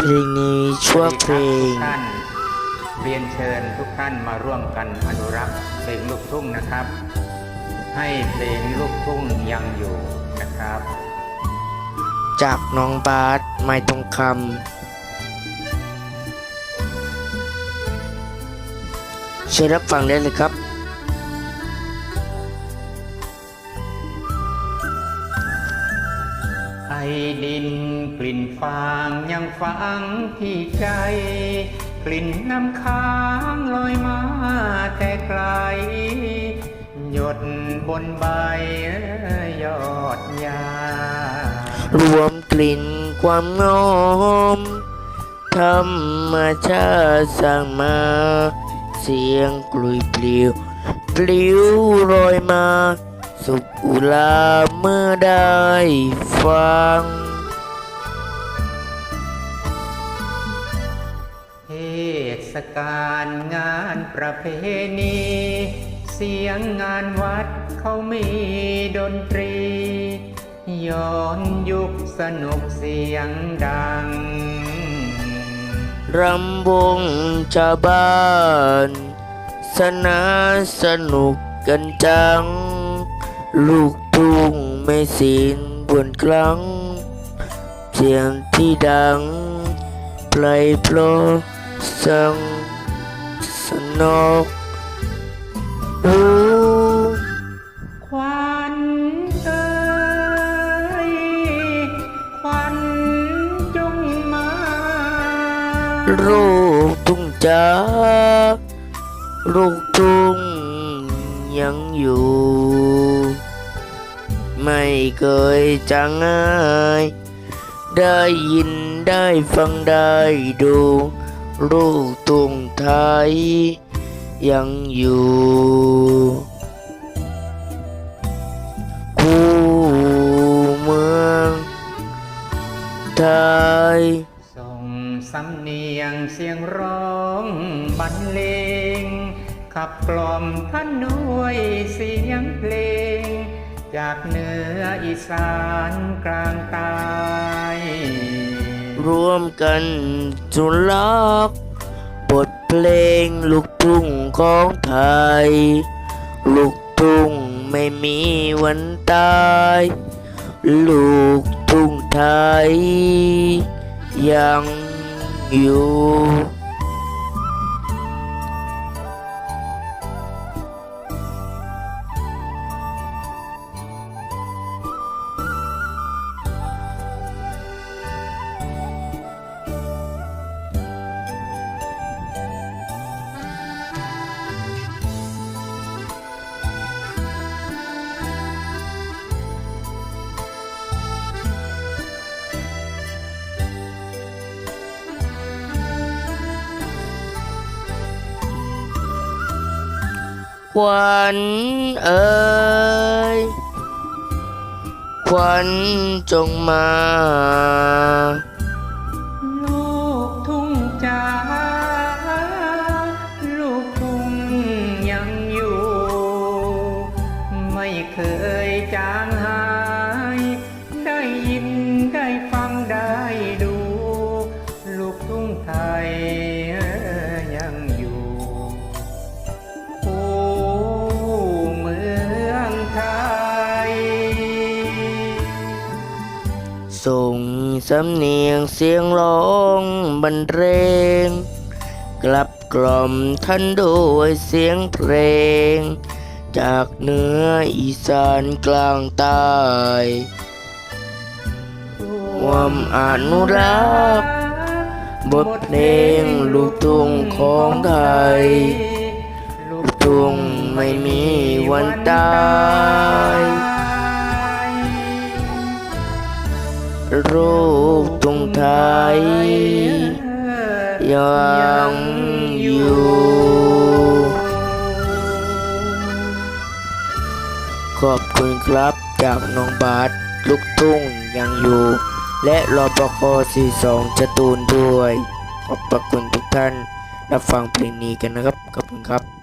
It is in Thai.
เพลงนี้ชั่วเพลงทุกท่านเรียนเชิญทุกท่านมาร่วมกันอนุรักษ์เพลงลูกทุ่งนะครับ ให้เพลงลูกทุ่งยังอยู่นะครับ จากน้องบาสไม่ตรงคำเชิญรับฟังได้เลยครับ ดินกลิ่นฟางยังฝังที่ใจ กลิ่นน้ำค้างลอยมาแต่ไกล หยดบนใบยอดยารวมกลิ่นความงอมธรรมชาติสร้างมา เสียงกลุยปลิว ปลิวลอยมา สุขอุลาเมื่อได้ฟัง เทศกาลงานประเพณี เสียงงานวัดเขามีดนตรี ย้อนยุคสนุกเสียงดัง รำวงชาวบ้าน สนาสนุกกันจัง ลูกทุ่งไม่สิ้นบนครั้งเสียงที่ดังไพลพลอสังสนอกหูควันเอ่ยควันจงมาลูกทุ่งจ้าลูกทุ่งยังอยู่ ไม่เคยจางง่ายได้ยินได้ฟังได้ดูลูกทุ่งไทยยังอยู่คู่เมืองไทยส่งสำเนียงเสียงร้องบรรเลงขับกล่อมท่านด้วยเสียงเพลง จากเหนืออีสานกลางใต้ร่วมกันจุลักบทเพลงลูกทุ่งของไทย ลูกทุ่งไม่มีวันตาย ลูกทุ่งไทย ยังอยู่ ขวัญเอ๋ยขวัญจงมา ลูกทุ่งจ้าลูกทุ่งยังอยู่ ไม่เคย สำเนียงเสียงร้องบรรเลงกลับกล่อมท่านด้วยเสียงเพลง จากเหนืออีสานกลางใต้ความอนุรักษ์บทเพลงลูกทุ่งของไทย ลูกทุ่งไม่มีวันตาย รูปตรงไทย ยังอยู่ ขอบคุณครับจากน้องบาสลูกทุ่งยังอยู่ และรอปค42จตูนด้วย ขอบพระคุณทุกท่านรับฟังเพลงนี้กันนะครับ ขอบคุณครับ